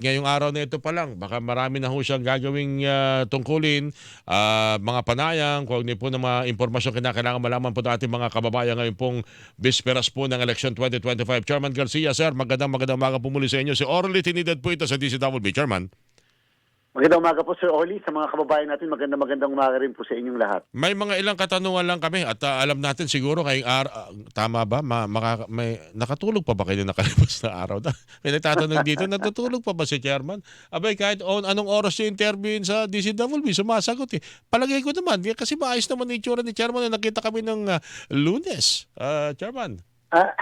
Ngayong araw na ito pa lang, baka marami na ho siyang gagawing ah, tungkulin, ah, mga panayang, kung ano po ng mga impormasyon kinakailangan malaman po ng ating mga kababayan ngayon pong bisperas po ng election 2025. Chairman Garcia, sir, magandang magandang umaga po sa inyo. Si Orly Tinidad po ito sa DCWB. Chairman, Magandang umaga po Sir Oli. Sa mga kababayan natin, magandang magandang umaga rin po sa inyong lahat. may mga ilang katanungan lang kami at ah, alam natin siguro kay ar- ah, tama ba? Ma- maka- may, nakatulog pa ba kayo na nakalipas na araw? may nagtatanong dito, natutulog pa ba si Chairman? Abay, kahit on, anong oras yung interviewin sa DCWB, sumasagot eh. Palagay ko naman, kasi maayos naman yung itsura ni Chairman na nakita kami ng ah, lunes. Ah, Chairman. Ah,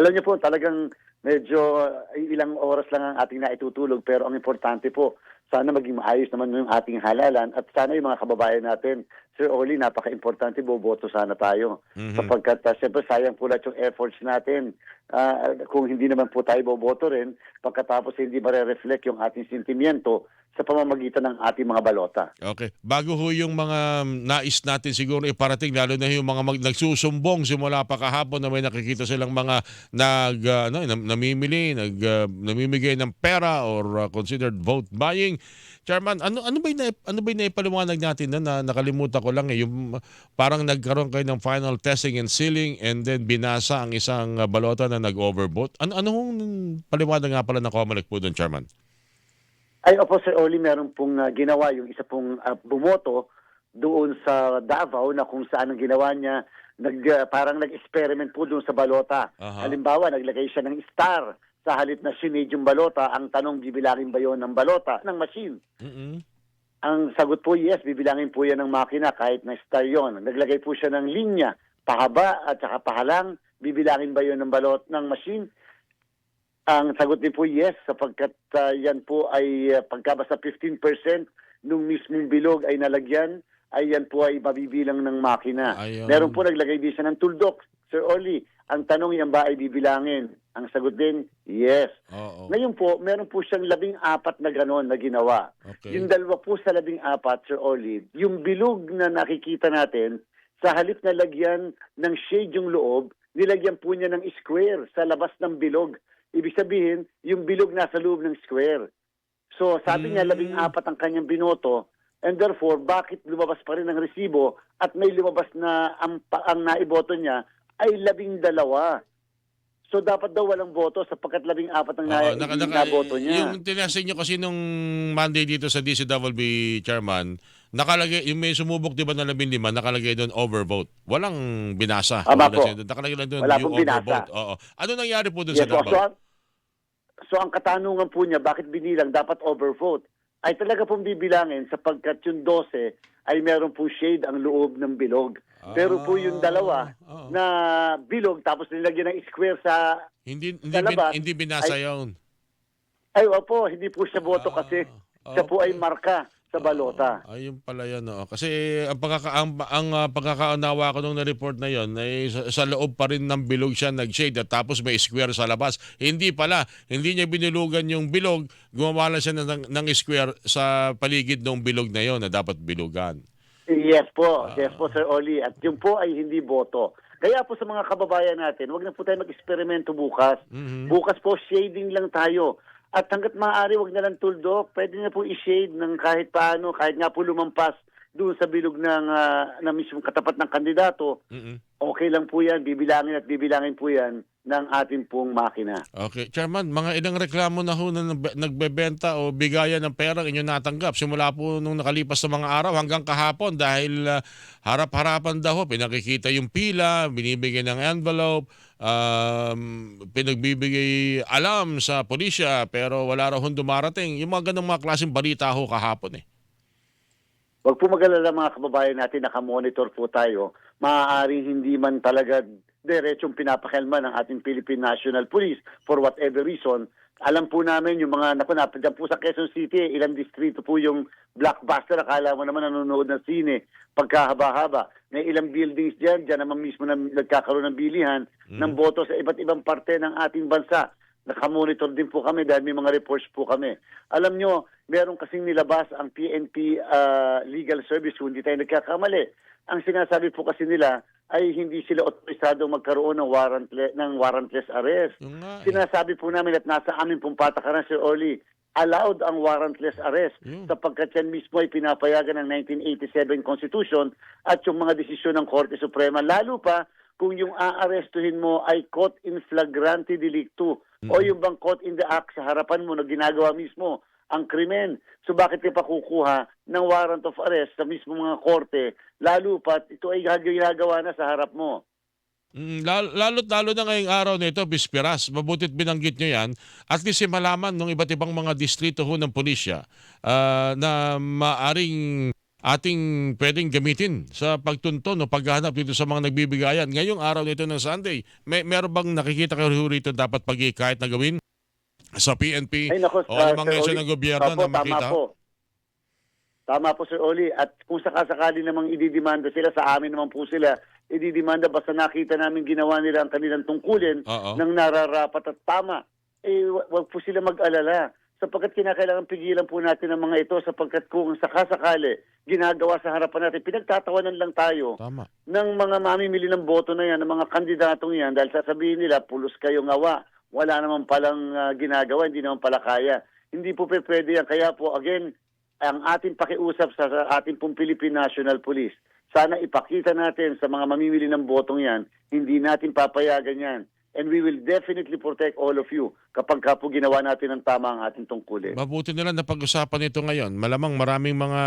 alam niyo po, talagang medyo uh, ilang oras lang ang ating naitutulog pero ang importante po, sana maging maayos naman yung ating halalan at sana yung mga kababayan natin, Sir Oli, napaka-importante, boboto sana tayo. Mhm. Sapagkat uh, siyempre sayang po lahat yung efforts natin. Ah, kung hindi naman po tayo boboto rin, pagkatapos hindi marereflect yung ating sentimiento sa pamamagitan ng ating mga balota. Okay. Bago ho yung mga nais natin siguro iparating, lalo na yung mga mag, nagsusumbong simula pa kahapon na may nakikita silang mga nag, ah, ano, nam- namimili, nag, ah, namimigay ng pera or ah, considered vote buying. Chairman, ano ano ba yung ano ba yung naipaliwanag natin na, na nakalimutan ko lang eh yung parang nagkaroon kayo ng final testing and sealing and then binasa ang isang balota na nag-overvote. Ano ano hong paliwanag nga pala ng COMELEC po doon, Chairman? Ay, opo, Sir Oli, meron pong ah, ginawa yung isa pong ah, bumoto doon sa Davao na kung saan ang ginawa niya, nag, ah, parang nag-experiment po doon sa balota. Aha. Halimbawa, naglagay siya ng star sa halip na sinade yung balota. Ang tanong, bibilangin ba yon ng balota, ng machine? mm Ang sagot po, yes, bibilangin po yan ng makina kahit na star yon. Naglagay po siya ng linya, pahaba at saka pahalang, bibilangin ba yon ng balot ng machine? Ang sagot din po, yes, sapagkat ah, yan po ay uh, pagka basta 15% nung mismong bilog ay nalagyan, ay yan po ay mabibilang ng makina. Ayun. Meron po naglagay din siya ng tuldok. Sir Oli, ang tanong yan ba ay bibilangin? Ang sagot din, yes. Oo. Ngayon po, meron po siyang labing apat na ganon na ginawa. Okay. Yung dalawa po sa labing apat, Sir Olive, yung bilog na nakikita natin, sa halip na lagyan ng shade yung loob, nilagyan po niya ng square sa labas ng bilog. Ibig sabihin, yung bilog nasa loob ng square. So sabi niya, Mm. labing apat ang kanyang binoto, and therefore, bakit lumabas pa rin ang resibo at may lumabas na ang, ang naiboto niya ay labing dalawa. So dapat daw walang boto sapagkat labing apat ang na, naka- naka- naboto niya. Yung tinasin nyo kasi nung Monday dito sa DCWB chairman, nakalagay, yung may sumubok di ba na labing lima, nakalagay doon overvote. Walang binasa. Wala po. Nakalagay lang doon Wala yung pong binasa. overvote. Oo. Ano nangyari po doon Yes, sa po. Davao? So, so ang katanungan po niya, bakit binilang dapat overvote? Ay talaga pong bibilangin sapagkat yung 12 ay meron po shade ang loob ng bilog. Pero po yung dalawa Ah, oo. na bilog tapos nilagyan ng square sa... hindi, hindi, bin- labas, hindi binasa ay- yun. Ay, opo, hindi po siya boto Ah, kasi siya po ay marka sa balota. Ah, ayun pala yan. oo. Kasi ang, pagkaka, ang, ang ah, pagkakaunawa ko nung na-report na yon ay sa, sa loob pa rin ng bilog siya nag-shade at tapos may square sa labas. Hindi pala. Hindi niya binulugan yung bilog. Gumawa lang siya ng, ng square sa paligid ng bilog na yon na dapat bilugan. Yes po, Ah. yes po Sir Oli. At yun po ay hindi boto. Kaya po sa mga kababayan natin, wag na po tayo mag-eksperimento bukas. Mhm. Bukas po, shading lang tayo. At hanggat maaari, wag na lang tuldok. Pwede na po i-shade ng kahit paano, kahit nga po lumampas doon sa bilog ng, ah, na mismong katapat ng kandidato. Mhm. Okay lang po yan, bibilangin at bibilangin po yan ng ating pong makina. Okay. Chairman, mga ilang reklamo na ho na nagbe- nagbebenta o bigayan ng pera inyo natanggap simula po nung nakalipas na mga araw hanggang kahapon dahil ah, harap-harapan daw pinakikita yung pila, binibigyan ng envelope, um, pinagbibigay alam sa pulisya pero wala raw hong dumarating. Yung mga ganong mga klaseng balita ho kahapon eh. Huwag po mag-alala mga kababayan natin, nakamonitor po tayo. Maaaring hindi man talaga diretsong pinapakelman ng ating Philippine National Police for whatever reason. Alam po namin yung mga, naku, napadyan po sa Quezon City, ilang distrito po yung blockbuster. Akala mo naman nanonood ng sine pagkahaba-haba. May ilang buildings dyan, dyan naman mismo na nagkakaroon ng bilihan ng boto sa iba't ibang parte ng ating bansa. Nakamonitor din po kami dahil may mga reports po kami. Alam nyo, meron kasing nilabas ang PNP ah, Legal Service kung hindi tayo nagkakamali. Ang sinasabi po kasi nila ay hindi sila otorisado magkaroon ng warrantless, ng warrantless arrest. Nga eh. Sinasabi po namin at nasa amin pong patakaran, Sir Orly, allowed ang warrantless arrest Yun. sapagkat yan mismo ay pinapayagan ng 1987 Constitution at yung mga desisyon ng Korte Suprema. Lalo pa kung yung aarestuhin mo ay caught in flagrante delicto o yung bang caught in the act sa harapan mo na ginagawa mismo ang krimen. So bakit ka pa kukuha ng warrant of arrest sa mismo mga korte lalo pa ito ay ginagawa na sa harap mo. Mm, lalo, lalo't lalo na ngayong araw na ito, Bisperas, mabutit binanggit nyo yan, at least eh, malaman ng iba't ibang mga distrito ho ng pulisya ah, na maaring ating pwedeng gamitin sa pagtunton o paghahanap dito sa mga nagbibigayan. Ngayong araw nito ng Sunday, may meron bang nakikita kayo rito dapat pag kahit na gawin sa PNP Ay nako, o ngensyon Oli. ng gobyerno Opo, na makita? Tama po. Tama po Sir Oli. At kung sakasakali namang ididimanda sila, sa amin naman po sila, ididimanda basta nakita namin ginawa nila ang kanilang tungkulin Oo. ng nararapat at tama. Eh, wa- wag po sila mag-alala. Sapagkat kinakailangan pigilan po natin ang mga ito sapagkat kung sakasakali ginagawa sa harapan natin, pinagtatawanan lang tayo Tama. ng mga mamimili ng boto na yan, ng mga kandidatong yan, dahil sasabihin nila, pulos kayo ngawa, wala naman palang ah, ginagawa, hindi naman pala kaya. Hindi po pwede yan. Kaya po, again, ang ating pakiusap sa, sa ating pong Philippine National Police, sana ipakita natin sa mga mamimili ng botong yan, hindi natin papayagan yan. And we will definitely protect all of you kapag ka po ginawa natin ang tama ang ating tungkulin. Mabuti na pag-usapan ito ngayon. Malamang maraming mga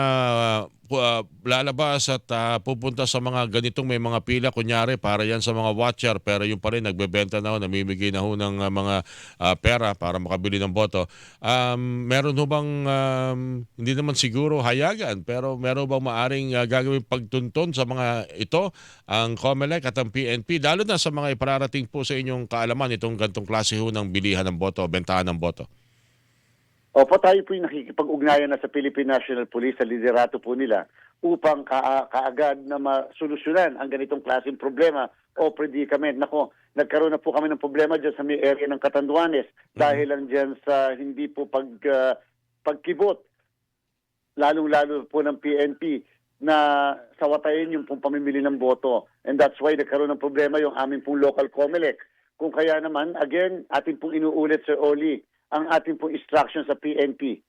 uh, lalabas at uh, pupunta sa mga ganitong may mga pila kunyari para yan sa mga watcher pero yung pa rin nagbebenta na ho, namimigay na ho ng uh, mga uh, pera para makabili ng boto. Um, meron ho bang um, hindi naman siguro hayagan pero meron bang maaring uh, gagawin pagtunton sa mga ito ang COMELEC at ang PNP lalo na sa mga ipararating po sa inyong kaalaman itong gantong klase ho ng bilihan ng boto, bentahan ng boto. Opo, tayo po yung nakikipag-ugnayan na sa Philippine National Police, sa liderato po nila, upang ka kaagad na masolusyonan ang ganitong klaseng problema o predicament. Nako, nagkaroon na po kami ng problema dyan sa may area ng Catanduanes dahil lang dyan sa hindi po pag, ah, pagkibot, lalong-lalo po ng PNP na sawatayin yung pong pamimili ng boto. And that's why nagkaroon ng problema yung aming pong local COMELEC. Kung kaya naman, again, ating pong inuulit, Sir Oli, ang ating pong instruction sa PNP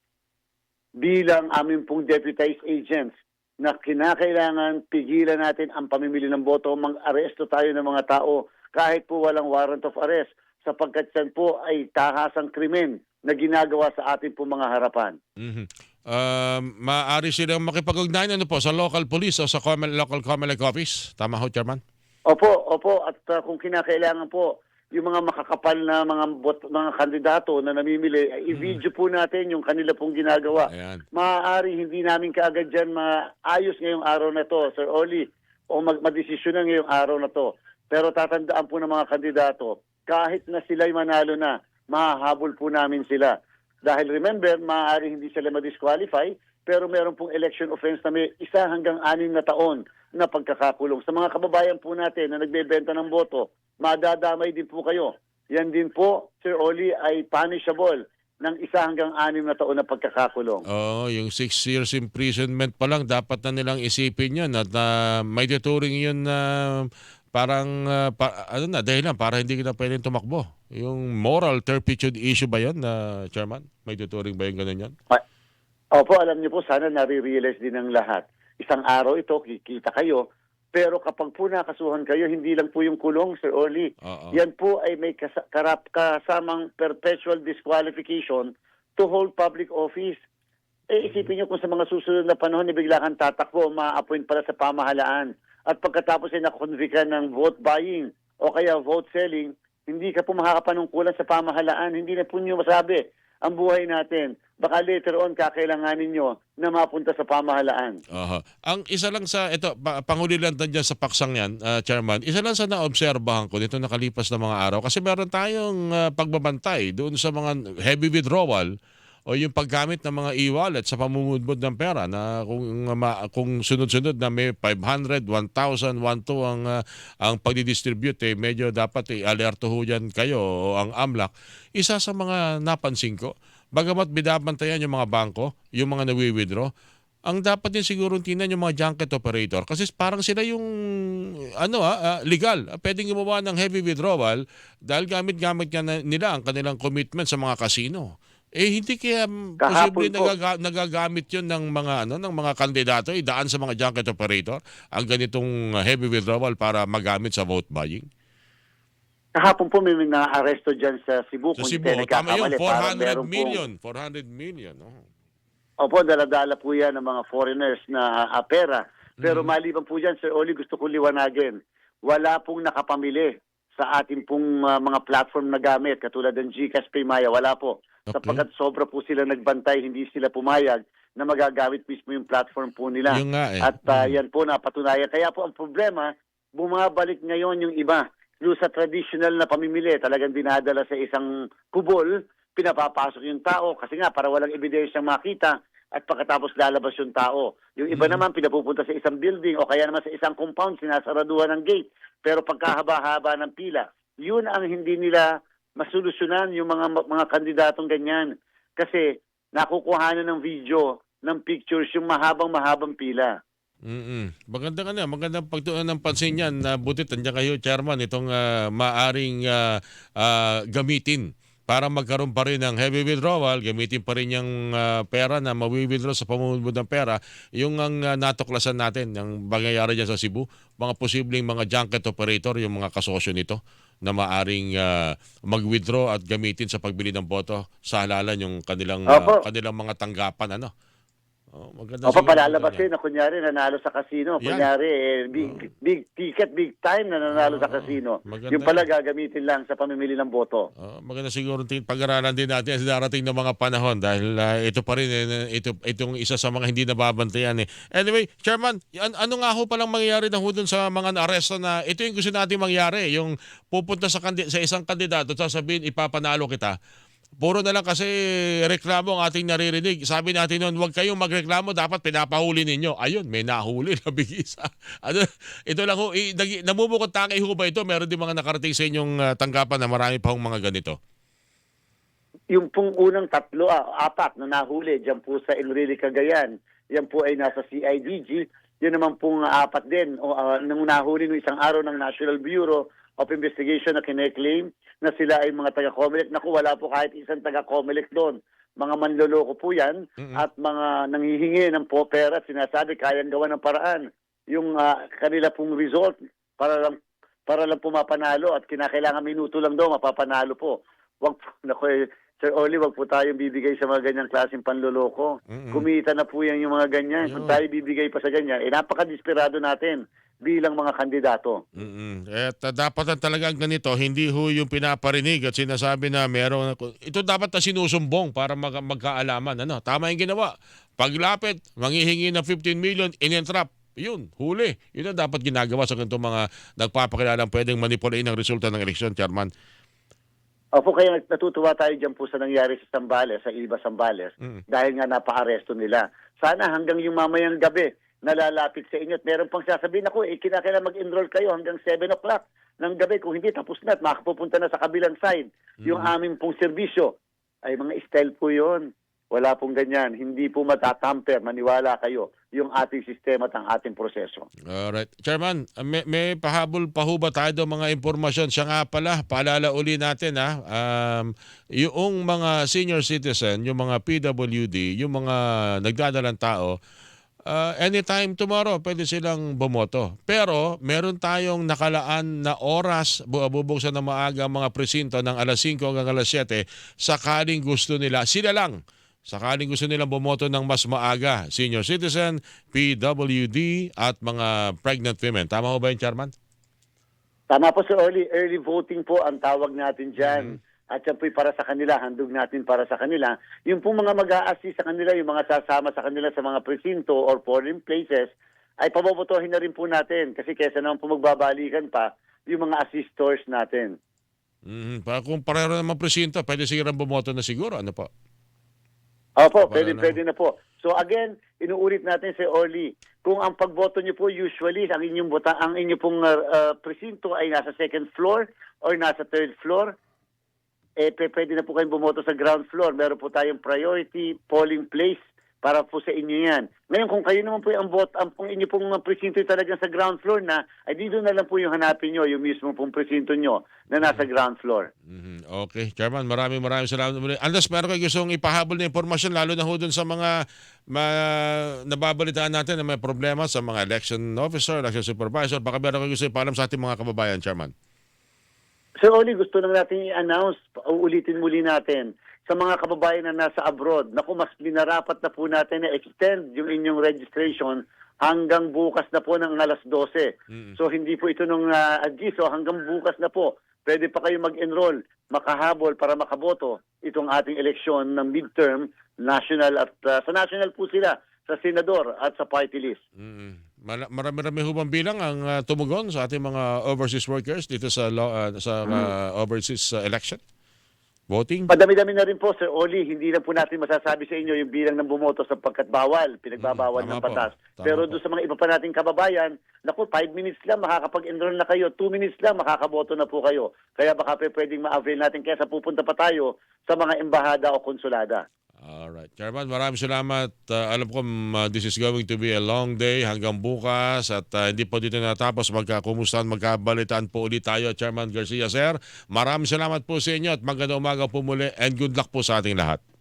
bilang aming pong deputized agents na kinakailangan pigilan natin ang pamimili ng boto, mang-aresto tayo ng mga tao kahit po walang warrant of arrest sapagkat yan po ay tahasang krimen na ginagawa sa ating pong mga harapan. Mhm. Um, maaari silang makipag-ugnayan ano po sa local police o sa Comel, local Comelec office. Tama ho, Chairman? Opo, opo. At uh, kung kinakailangan po, yung mga makakapal na mga bot, mga kandidato na namimili, ay i-video po natin yung kanila pong ginagawa. Ayan. Maaari hindi namin kaagad dyan maayos ngayong araw na to, Sir Oli, o mag madesisyon na ngayong araw na to. Pero tatandaan po ng mga kandidato, kahit na sila'y manalo na, mahahabol po namin sila. Dahil remember, maaari hindi sila ma-disqualify, pero meron pong election offense na may isa hanggang anim na taon na pagkakakulong. Sa mga kababayan po natin na nagbebenta ng boto, madadamay din po kayo. Yan din po, Sir Oli, ay punishable ng isa hanggang anim na taon na pagkakakulong. Oo, yung six years imprisonment pa lang, dapat na nilang isipin yun at uh, may tuturing yun na parang, uh, pa, ano na, dahil lang, para hindi ka na pwedeng tumakbo. Yung moral turpitude issue ba yun, na Chairman? May tuturing ba yung ganun yun? Opo, alam niyo po, sana nare-realize din ng lahat. Isang araw ito, kikita kayo, pero kapag po nakasuhan kayo, hindi lang po yung kulong, Sir Oli. Oo. Yan po ay may kas- karap kasamang perpetual disqualification to hold public office. Eh, isipin niyo kung sa mga susunod na panahon, eh, bigla kang tatakbo, ma-appoint pala sa pamahalaan. At pagkatapos ay nakonvict ka ng vote buying o kaya vote selling, hindi ka po makakapanungkulan sa pamahalaan. Hindi na po niyo masabi ang buhay natin. Baka later on, kakailanganin nyo na mapunta sa pamahalaan. Aha. Ang isa lang sa, ito, pa, panghuli lang dyan sa paksang yan, uh, Chairman, isa lang sa naobserbahan ko dito nakalipas na mga araw kasi meron tayong uh, pagbabantay doon sa mga heavy withdrawal o yung paggamit ng mga e-wallet sa pamumudmod ng pera na kung ma, kung sunod-sunod na may 500, 1,000, 1,2 ang uh, ang pagdi-distribute eh medyo dapat eh, alerto ho yan kayo o ang AMLAC. Isa sa mga napansin ko, bagamat binabantayan yung mga bangko, yung mga nawi-withdraw, ang dapat din siguro tingnan yung mga junket operator kasi parang sila yung ano ah, ah, legal. Ah, Pwedeng gumawa ng heavy withdrawal dahil gamit-gamit nila ang kanilang commitment sa mga casino. Eh hindi kaya mm, posible po. nagaga- nagagamit 'yon ng mga ano ng mga kandidato idaan sa mga junket operator ang ganitong uh, heavy withdrawal para magamit sa vote buying. Kahapon po may na-aresto dyan sa Cebu. Sa kung Cebu, hindi tama tayo yun, nagkakamali. Parang 400 meron pong- million, 400 million. Oh. Opo, daladala po yan ng mga foreigners na ah, pera. Pero Mhm. maliban po dyan, Sir Oli, gusto ko liwanagin. Wala pong nakapamili sa ating pong ah, mga platform na gamit, katulad ng GCash Paymaya, wala po. Okay. Sapagkat sobra po sila nagbantay, hindi sila pumayag na magagamit mismo yung platform po nila. Yung nga eh. At ah, Mhm. yan po napatunayan. Kaya po ang problema, bumabalik ngayon yung iba. Yung sa traditional na pamimili, talagang dinadala sa isang kubol, pinapapasok yung tao kasi nga para walang ebidensyang makita at pagkatapos lalabas yung tao. Yung iba Mhm. naman pinapupunta sa isang building o kaya naman sa isang compound, sinasaraduhan ng gate. Pero pagkahaba-haba ng pila, yun ang hindi nila masolusyonan yung mga mga kandidatong ganyan. Kasi nakukuhanan ng video, ng pictures, yung mahabang-mahabang pila. Mm. Maganda ka na, magandang pagtuunan ng pansin yan na buti tandiyan kayo chairman itong ah, maaring ah, ah, gamitin para magkaroon pa rin ng heavy withdrawal, gamitin pa rin yung ah, pera na mawi-withdraw sa pamumuno ng pera, yung ang ah, natuklasan natin, yung pangyayari dyan sa Cebu, mga posibleng mga junket operator, yung mga kasosyo nito na maaring ah, mag-withdraw at gamitin sa pagbili ng boto sa halalan yung kanilang Opo. kanilang mga tanggapan ano. Oh, maganda O siguro papalalabasin na kunyari nanalo sa casino. Yan. Kunyari eh, big, big ticket, big time na nanalo sa Oo, casino. maganda Yung pala gagamitin lang sa pamimili ng boto. Oh, maganda siguro tin pag-aralan din natin sa darating na mga panahon dahil ah, ito pa rin eh, ito itong isa sa mga hindi nababantayan eh. Anyway, Chairman, an- ano nga ho palang mangyayari na ho dun sa mga naaresto na ito yung gusto natin mangyari, yung pupunta sa sa isang kandidato at sasabihin ipapanalo kita. Puro na lang kasi reklamo ang ating naririnig. Sabi natin noon, huwag kayong magreklamo, dapat pinapahuli ninyo. Ayun, may nahuli na bigisa. Ano, ito lang ho, i- nag- namumukot tangi ho ba ito? Meron din mga nakarating sa inyong ah, tanggapan na marami pa hong mga ganito. Yung pong unang tatlo, ah, apat na nahuli dyan po sa Enrile Cagayan, yan po ay nasa CIDG. Yun naman pong ah, apat din, o, ah, nung nahuli ng isang araw ng National Bureau of Investigation na kineklaim na sila ay mga taga-Comelec. Naku, wala po kahit isang taga-Comelec doon. Mga manloloko po yan Mm-mm. at mga nanghihingi ng po pera at sinasabi kayang gawa ng paraan. Yung ah, kanila pong result para lang para lang pumapanalo at kinakailangan minuto lang daw mapapanalo po. Wag po, naku, eh, Sir Oli, wag po tayong bibigay sa mga ganyang klaseng panloloko. Mm-mm. Kumita na po yan yung mga ganyan. Kung tayo bibigay pa sa ganyan, eh napaka-desperado natin bilang mga kandidato. Mm-mm. At uh, dapat na talaga ang ganito, hindi ho yung pinaparinig at sinasabi na meron, ito dapat na sinusumbong para mag- magkaalaman. Ano? Tama yung ginawa. Paglapit, manghihingi ng 15 million, in-entrap. Yun, huli. Yun ang dapat ginagawa sa ganitong mga nagpapakilalang pwedeng manipulate ng resulta ng eleksyon, Chairman. Opo, kaya natutuwa tayo dyan po sa nangyari sa Sambales, sa Iba Sambales, Mm. dahil nga napa-aresto nila. Sana hanggang yung mamayang gabi, nalalapit sa inyo at meron pang sasabihin ako, eh, kinakailan mag-enroll kayo hanggang 7 o'clock ng gabi. Kung hindi, tapos na at makapupunta na sa kabilang side. Yung Mm. aming pong serbisyo, ay mga style po yun. Wala pong ganyan. Hindi po matatamper, maniwala kayo, yung ating sistema at ang ating proseso. Alright. Chairman, uh, may, may pahabol pa ho ba tayo mga impormasyon? Siya nga pala, paalala uli natin ha, um, yung mga senior citizen, yung mga PWD, yung mga nagdadalang tao, uh, anytime tomorrow, pwede silang bumoto. Pero meron tayong nakalaan na oras, bu- bubuksan ng maaga ang mga presinto ng alas 5 hanggang alas 7, sakaling gusto nila, sila lang, Sakaling gusto nilang bumoto ng mas maaga, senior citizen, PWD at mga pregnant women. Tama ho ba yun, Chairman? Tama po, Sir Early. Early voting po ang tawag natin dyan. Mm-hmm. At yan po'y para sa kanila, handog natin para sa kanila. Yung po mga mag a sa kanila, yung mga sasama sa kanila sa mga presinto or polling places, ay pabobotohin na rin po natin. Kasi kesa naman po magbabalikan pa, yung mga assistors natin. Mhm. Pa kung pareho naman presinto, pwede silang bumoto na siguro. Ano po? Opo, pwede, na. pwede na po. So again, inuulit natin si Orly, kung ang pagboto niyo po usually, ang inyong, bota, ang inyong pong uh, presinto ay nasa second floor or nasa third floor, eh pwede na po kayong bumoto sa ground floor. Meron po tayong priority polling place para po sa inyo yan. Ngayon, kung kayo naman po ang bot, ang kung inyo pong presinto talagang sa ground floor na, ay dito na lang po yung hanapin nyo, yung mismo pong presinto nyo na nasa ground floor. Mhm. Okay, Chairman, maraming maraming salamat muli. Unless meron kayo gustong ipahabol na impormasyon, lalo na ho dun sa mga ma, nababalitaan natin na may problema sa mga election officer, election supervisor, baka meron kayo gusto ipaalam sa ating mga kababayan, Chairman. Sir Oli, gusto lang natin i-announce, uulitin muli natin, sa mga kababayan na nasa abroad, naku, mas binarapat na po natin na extend yung inyong registration hanggang bukas na po ng alas 12. Mm. So hindi po ito nung uh, so hanggang bukas na po. Pwede pa kayo mag-enroll, makahabol para makaboto itong ating eleksyon ng midterm, national at uh, sa national po sila, sa senador at sa party list. Mm. Marami-rami ho bang bilang ang ah, tumugon sa ating mga overseas workers dito sa law- ah, sa ah, overseas ah, election? Voting? Padami-dami na rin po, Sir Oli. Hindi lang po natin masasabi sa inyo yung bilang ng bumoto sapagkat bawal, pinagbabawal Mm, ng po. Tama Pero doon sa mga iba pa nating kababayan, naku, 5 minutes lang makakapag-enroll na kayo, 2 minutes lang makakaboto na po kayo. Kaya baka pwedeng ma-avail natin kesa pupunta pa tayo sa mga embahada o konsulada. Alright. Chairman, maraming salamat. Uh, alam ko um, uh, this is going to be a long day hanggang bukas at uh, hindi po dito natapos. Magkakumustahan, magkabalitaan po ulit tayo, Chairman Garcia, sir. Maraming salamat po sa inyo at magandang umaga po muli and good luck po sa ating lahat.